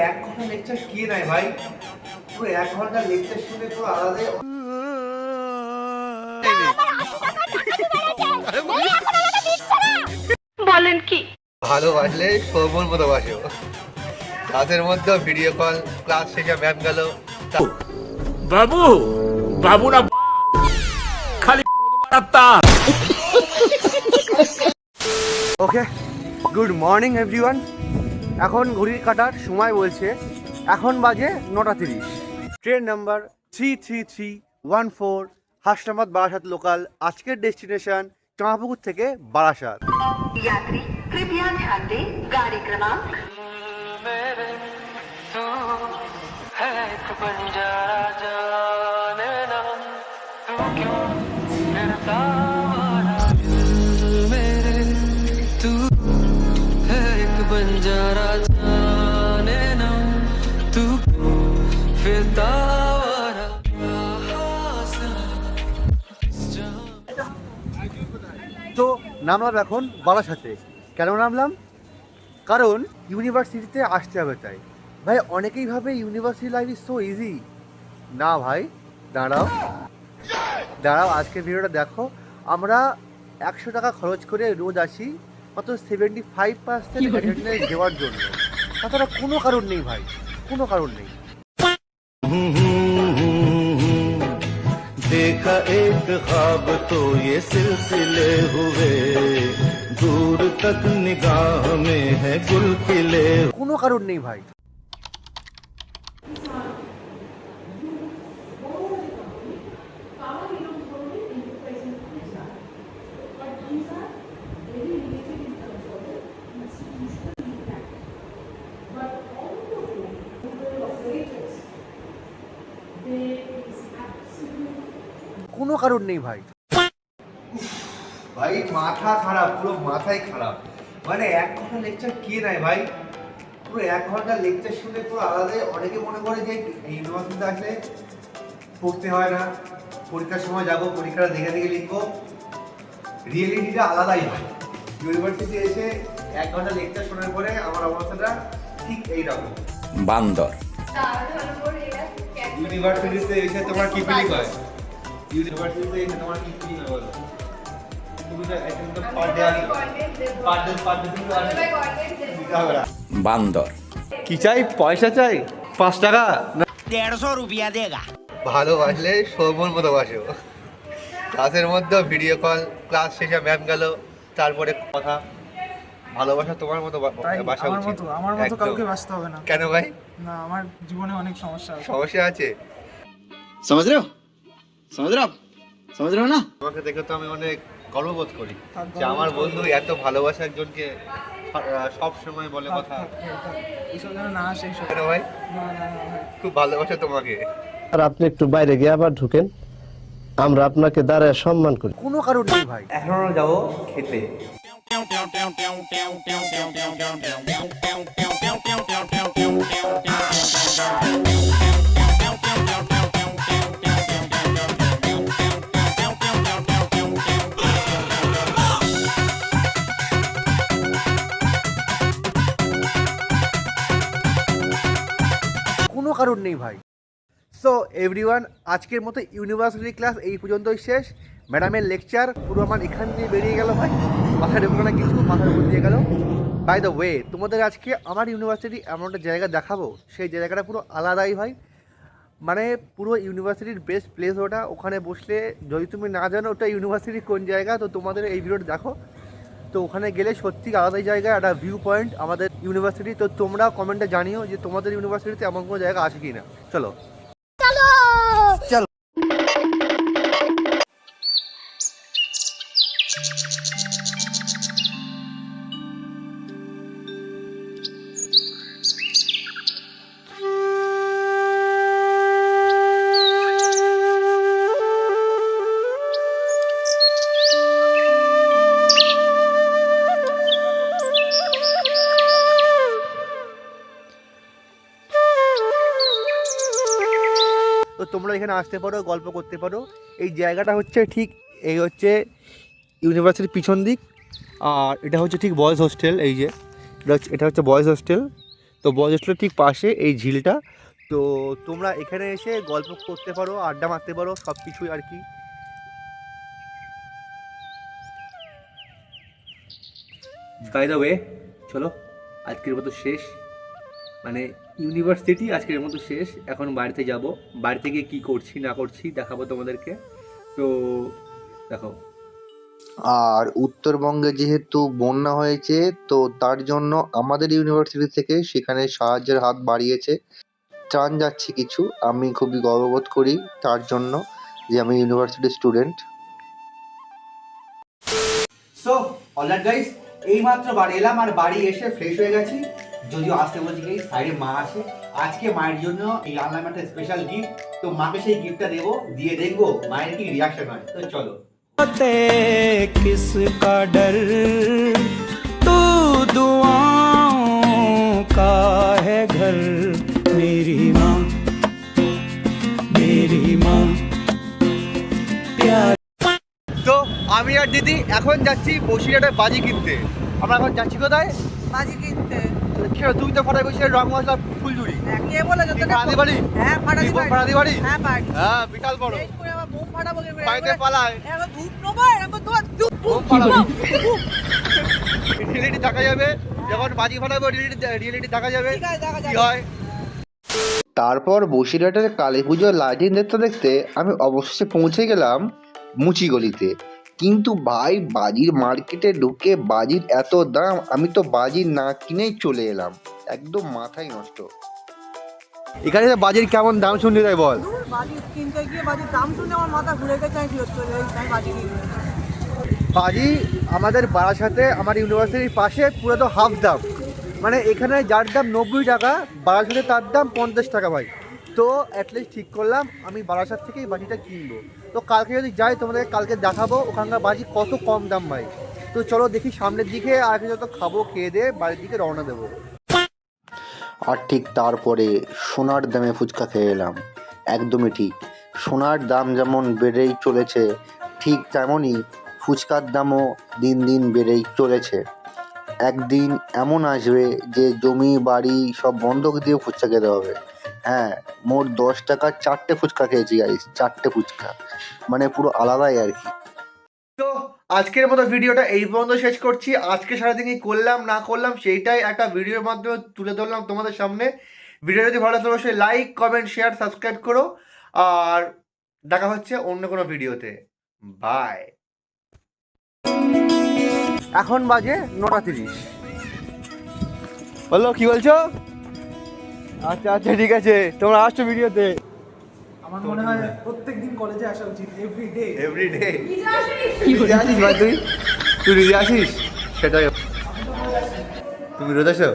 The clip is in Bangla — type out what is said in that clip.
এক ঘণ্টা লেকচার কে নাই ভাই? পুরো এক ঘণ্টা লেকচার শুনে পুরো আলাদাই বলেন কি? ভালোবাসলে সৌমন মতো বাসো তাদের মধ্যে ভিডিও কল ক্লাস শেষে ম্যাম গেল। বাবু বাবু না খালি তার ওকে গুড মর্নিং এভরিওয়ান এখন ঘড়ির কাটার সময় বলছে এখন বাজে নটা তিরিশ train number three three three one four Hasnabad Barasat local আজকের ডেস্টিনেশন চাঁপুকুর থেকে বারাসাত यात्री कृपया ध्यान दें गाड़ी क्रमांक তো নামলাম এখন বারাসাতে। কেন নামলাম? কারণ ইউনিভার্সিটিতে আসতে হবে তাই। ভাই অনেকেই ভাবে university life is so easy না ভাই দাঁড়াও। দাঁড়াও আজকের ভিডিওটা দেখো। আমরা একশো টাকা খরচ করে রোজ আসি মাত্র সেভেন্টি ফাইভ পার্সেন্ট অ্যাটেন্ডেন্স দেওয়ার জন্য। তাছাড়া কোনো কারণ নেই ভাই। কোনো কারণ নেই। एक ख्वाब तो ये सिलसिले हुए दूर तक निगाह में है गुल खिले কোনো কারণ নেই ভাই কোনো কারণ নেই ভাই। ভাই মাথা খারাপ পুরো মাথাই খারাপ। মানে এক ঘণ্টা লেকচার কে নাই ভাই? পুরো এক ঘণ্টা লেকচার শুনে পুরো আলাদাই অনেকে মনে করে যে ইউনিভার্সিটিতে আসলে পড়তে হয় না। পরীক্ষার সময় যাব পরীক্ষাটা দেখে দেখে লিখব। রিয়েলিটিটা আলাদাই হয় ইউনিভার্সিটি এসে এক ঘণ্টা লেকচার শোনার পরে আমার অবস্থাটা ঠিক এইরকম। বান্দর। ইউনিভার্সিটিতে এসে তোমার কি ফিলিং হয়? ইউনিভার্সিটিতে তোমার কি ফিল বান্দর। কি চাই? পয়সা চাই? পাঁচ টাকা? দেড়শো রুপিয়া দেগা। ভালোবাসলে শোভন মতো বাসো ক্লাসের মধ্যে ভিডিও কল ক্লাস শেষে ম্যাম গেল। তারপরে কথা। ভালোবাসা তোমার মতো বাসা উচিত। আমার মতো কাউকে বাসতে হবে না। কেন ভাই? না আমার জীবনে অনেক সমস্যা সমস্যা আছে। সমস্যা সমুদ্র না? তোমাকে দেখে তো আমি অনেক গর্ববোধ করি যে আমার বন্ধু এত ভালোবাসা একজনকে সব সময় বলে কথা। ভাই? খুব ভালোবাসা তোমাকে। আর আপনি একটু বাইরে গিয়ে আবার ঢুকেন আমরা আপনাকে দাঁড়ায় সম্মান করি। কোনো কারণ নেই ভাই। এখন যাব খেতে। কারণ নেই ভাই। সো এভরিওয়ান আজকের মতো ইউনিভার্সিটি ক্লাস এই পর্যন্তই শেষ। ম্যাডামের লেকচার পুরো আমার এখান দিয়ে বেরিয়ে গেল ভাই। মাথায় ঢুকলো না কিছু, মাথার উপর দিয়ে গেল। বাই দ্য ওয়ে তোমাদের আজকে আমার ইউনিভার্সিটি এমন একটা জায়গা দেখাবো। সেই জায়গাটা পুরো আলাদাই ভাই। মানে পুরো ইউনিভার্সিটির বেস্ট প্লেস ওটা। ওখানে বসলে, যদি তুমি না জানো ওটা ইউনিভার্সিটি কোন জায়গা, তো তোমাদের এই ভিডিওটা দেখো। তো ওখানে গেলে সত্যি আলাদাই জায়গায় একটা ভিউ পয়েন্ট আমাদের ইউনিভার্সিটি তো। তোমরা কমেন্টে জানিও যে তোমাদের ইউনিভার্সিটিতে এমন কোনো জায়গা আছে কি না চলো। তোমরা এখানে আসতে পারো, গল্প করতে পারো। এই জায়গাটা হচ্ছে ঠিক, এই হচ্ছে ইউনিভার্সিটির পিছন দিক। আর এটা হচ্ছে ঠিক বয়েজ হোস্টেল, এই যে। এটা হচ্ছে এটা হচ্ছে বয়েজ হোস্টেল। তো বয়েজ হোস্টেলের ঠিক পাশে এই ঝিলটা। তো তোমরা এখানে এসে গল্প করতে পারো, আড্ডা মারতে পারো সব কিছুই আর কি। বাই দ্য ওয়ে চলো, আজকের মতো শেষ। মানে ইউনিভার্সিটি আজকের মতো শেষ। এখন বাড়িতে যাব। বাড়িতে গিয়ে কী করছি না করছি দেখাবো তোমাদেরকে। তো দেখো। আর উত্তরবঙ্গে যেহেতু বন্যা হয়েছে তো তার জন্য আমাদের ইউনিভার্সিটি থেকে সেখানে সাহায্যের হাত বাড়িয়েছে। ত্রাণ যাচ্ছে কিছু আমি খুবই গর্ববোধ করি তার জন্য যে আমি ইউনিভার্সিটির স্টুডেন্ট সো অলরাইট গাইস এইমাত্র বাড়ি এলাম আর বাড়ি এসে ফ্রেশ হয়ে গেছি। যদিও আসতে বলছি কি সাইডে মা আছে আজকে মায়ের জন্য এই আনলাম একটা স্পেশাল গিফট তো মাকে সেই গিফটটা দেবো দিয়ে দেখবো মায়ের কি রিয়াকশন হয় তো চলো किसका डर तू दुआओं का है घर मेरी माँ मेरी माँ प्यार তো আমি আর দিদি এখন যাচ্ছি বসিরহাটে বাজি কিনতে আমরা এখন যাচ্ছি কোথায় বাজি কিনতে তো ফটাই বসিরহাট রং মশলা ফুলঝুরি? হ্যাঁ, কে বলে পারি? হ্যাঁ ফাটাতে পারি? হ্যাঁ পারি হ্যাঁ বিশাল বড় আবার বোম ফাটাবো কি এবার- পালায়। ধূপ নেব, ধূপ, বোম ফাটাবো। রিয়েলিটি দেখা যাবে। যখন বাজি ফাটাবো রিয়েলিটি রিয়েলিটি দেখা যাবে। দেখা কি হয়? তারপর বসিরহাটের কালী পুজোর লাইটিং দেখতে দেখতে আমি অবশেষে পৌঁছে গেলাম মুচিগলিতে কিন্তু ভাই বাজির মার্কেটে ঢুকে বাজির এত দাম আমি তো বাজি না কিনেই চলে এলাম। একদম মাথায় নষ্ট। এখানে বাজির কেমন দাম শুনতে তাই বল? বাজি কিনতে গিয়ে বাজির দাম আমার মাথা ঘুরে গেছে আমি ফেরত চলে যাই তাই বাজি বাজি আমাদের বারাসাতে আমার ইউনিভার্সিটির পাশে পুরো তো হাফ দাম। মানে এখানে যার দাম নব্বই টাকা বারাসাতে তার দাম পঞ্চাশ টাকা ভাই। তো অ্যাটলিস্ট ঠিক করলাম আমি বারাসাত থেকেই বাজিটা কিনবো। তো কালকে যদি যাই, তোমাদেরকে কালকে দেখাবো ওখানকার বাজি কত কম দাম ভাই। তো চলো দেখি সামনের দিকে আর কিছু যত খাব, খেয়ে দিয়ে বাড়ির দিকে রওনা দেবো। আর ঠিক তারপরে সোনার দামে ফুচকা খেয়ে এলাম। একদমই ঠিক। সোনার দাম যেমন বেড়েই চলেছে, ঠিক তেমনই ফুচকার দামও দিন দিন বেড়েই চলেছে। একদিন এমন আসবে যে জমি, বাড়ি সব বন্ধক দিয়ে ফুচকা খেতে হবে। হ্যাঁ মোট দশ টাকার চারটে ফুচকা খেয়েছি গাইস চারটে ফুচকা। মানে পুরো আলাদাই আর কি। তো আজকের মতো ভিডিওটা এই পর্যন্ত শেষ করছি। আজকে সারাদিন কি করলাম না করলাম সেইটাই একটা ভিডিওর মাধ্যমে তুলে ধরলাম তোমাদের সামনে। ভিডিও যদি ভালো লাগে অবশ্যই লাইক কমেন্ট শেয়ার সাবস্ক্রাইব করো। আর দেখা হচ্ছে অন্য কোনো ভিডিওতে। বাই এখন বাজে নটা তিরিশ। বলল কি বলছো? আচ্ছা আচ্ছা ঠিক আছে। তোমরা আসছো ভিডিওতে। আমার মনে হয় প্রত্যেকদিন কলেজে আসা উচিত এভরি ডে এভরি ডে নিজে আসিস ভাই তুই? তুই রিজে আসিস? সেটাই। তুমি রোজ আসো?